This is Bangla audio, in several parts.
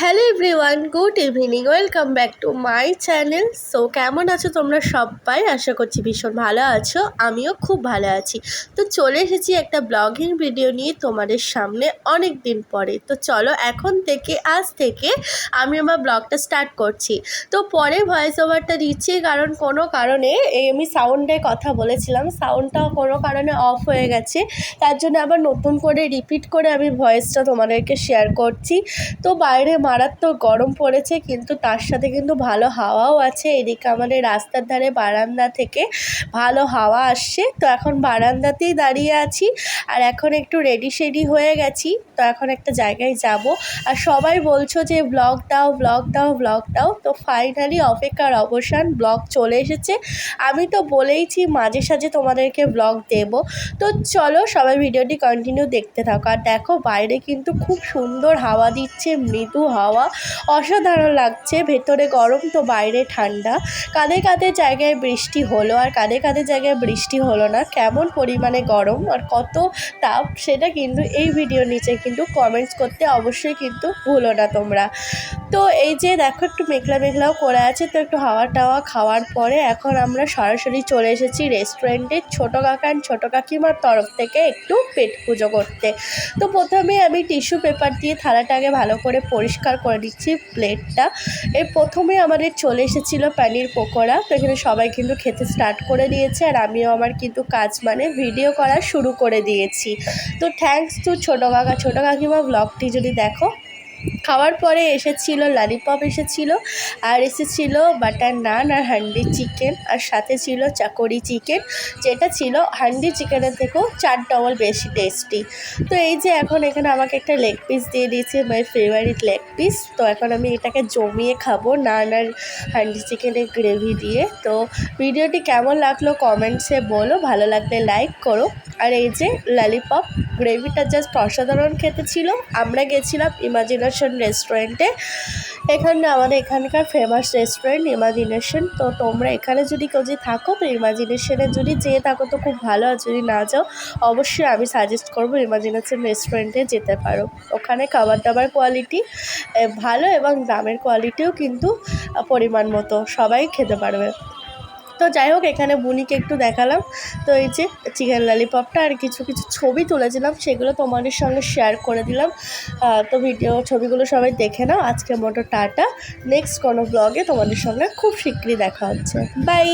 Hello everyone, good evening, welcome back to my channel. So, কেমন আছো তোমরা সবাই? আশা করছি ভীষণ ভালো আছো, আমিও খুব ভালো আছি। তো, চলে এসেছি একটা ব্লগিং ভিডিও নিয়ে তোমাদের সামনে অনেক দিন পরে। তো, চলো এখন থেকে, আজ থেকে আমি আমার ব্লগটা স্টার্ট করছি। তো, পরে ভয়েস ওভারটা দিচ্ছি, কারণ কোনো কারণে, এই আমি সাউন্ডে কথা বলেছিলাম সাউন্ডটাও কোনো কারণে অফ হয়ে গেছে। তার জন্য আবার নতুন করে রিপিট করে আমি ভয়েসটা তোমাদেরকে শেয়ার করছি। তো, বাইরে মারাত্মক গরম পড়েছে, কিন্তু তার সাথে কিন্তু ভালো হাওয়াও আছে। এদিকে আমাদের রাস্তার ধারে বারান্দা থেকে ভালো হাওয়া আসছে। তো এখন বারান্দাতেই দাঁড়িয়ে আছি আর এখন একটু রেডি শেডি হয়ে গেছি। তো এখন একটা জায়গায় যাব। আর সবাই বলছো যে ব্লগ দাও ব্লগ দাও ব্লগ দাও। তো ফাইনালি অপেক্ষার অবসান ব্লগ চলে এসেছে। আমি তো বলেইছি মাঝে সাঝে তোমাদেরকে ব্লগ দেব। তো চলো সবাই ভিডিওটি কন্টিনিউ দেখতে থাকো। আর দেখো বাইরে কিন্তু খুব সুন্দর হাওয়া দিচ্ছে, মৃদু হাওয়া। অসাধারণ লাগছে। ভেতরে গরম তো বাইরে ঠান্ডা। কাঁধে কাঁধে জায়গায় বৃষ্টি হলো আর কাঁধে কাঁধে জায়গায় বৃষ্টি হলো না। কেমন পরিমাণে গরম আর কত তাপ সেটা কিন্তু এই ভিডিওর নিচে কিন্তু কমেন্টস করতে অবশ্যই কিন্তু ভুলো না তোমরা। তো এই যে দেখো একটু মেঘলা মেঘলাও করে আছে। তো একটু হাওয়া টাওয়া খাওয়ার পরে এখন আমরা সরাসরি চলে এসেছি রেস্টুরেন্টে ছোটো কাকা অ্যান্ড ছোটো কাকিমার তরফ থেকে একটু পেট পুজো করতে। তো প্রথমে আমি টিস্যু পেপার দিয়ে থালাটাকে ভালো করে পরিষ্কার করে দিচ্ছি প্লেটটা। এর প্রথমে আমাদের চলে এসেছিল পানির পকোড়া। তো এখানে সবাই কিন্তু খেতে স্টার্ট করে দিয়েছে আর আমিও আমার কিন্তু কাজ মানে ভিডিও করা শুরু করে দিয়েছি। তো থ্যাংকস টু ছোটো কাকা, ছোটো কাকিমা ব্লগটি যদি দেখো। খাওয়ার পরে এসেছিল লালিপপ এসেছিল, আর এসেছিল বাটার নান আর হান্ডি চিকেন আর সাথে ছিল চাকরি চিকেন যেটা ছিল হান্ডি চিকেনের থেকেও চার ডবল বেশি টেস্টি তো এই যে এখন এখানে আমাকে একটা লেগ পিস দিয়ে দিয়েছে মাই ফেভারিট লেগ পিস তো এখন আমি এটাকে জমিয়ে খাব নান আর হান্ডি চিকেনের গ্রেভি দিয়ে। তো ভিডিওটি কেমন লাগল কমেন্টসে বলো, ভালো লাগলে লাইক করো। আর এই যে লালিপপ গ্রেভিটা জাস্ট অসাধারণ খেতে ছিল, আমরা গেছিলাম ইমাজিনেশন রেস্টুরেন্টে। এখানে আমাদের এখানকার ফেমাস রেস্টুরেন্ট ইমাজিনেশন তো তোমরা এখানে যদি কেউ যদি থাকো, তো ইমাজিনেশনে যদি যেয়ে থাকো, তো খুব ভালো। আর যদি না যাও, অবশ্যই আমি সাজেস্ট করব ইমাজিনেশন রেস্টুরেন্টে যেতে পারো। ওখানে খাবার দাবার কোয়ালিটি ভালো এবং দামের কোয়ালিটিও কিন্তু পরিমাণ মতো সবাই খেতে পারবে। তো যাই হোক, এখানে বুনিকে একটু দেখালাম। তো এই যে চিকেন ললিপপটা আর কিছু কিছু ছবি তুলেছিলাম, সেগুলো তোমাদের সঙ্গে শেয়ার করে দিলাম। তো ভিডিও ছবিগুলো সবাই দেখে নাও। আজকে মতো টাটা। নেক্সট কোনো ব্লগে তোমাদের সঙ্গে খুব শীঘ্রই দেখা হচ্ছে। বাই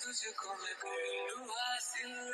तुझको मैं कर लूँ हासिल लगी है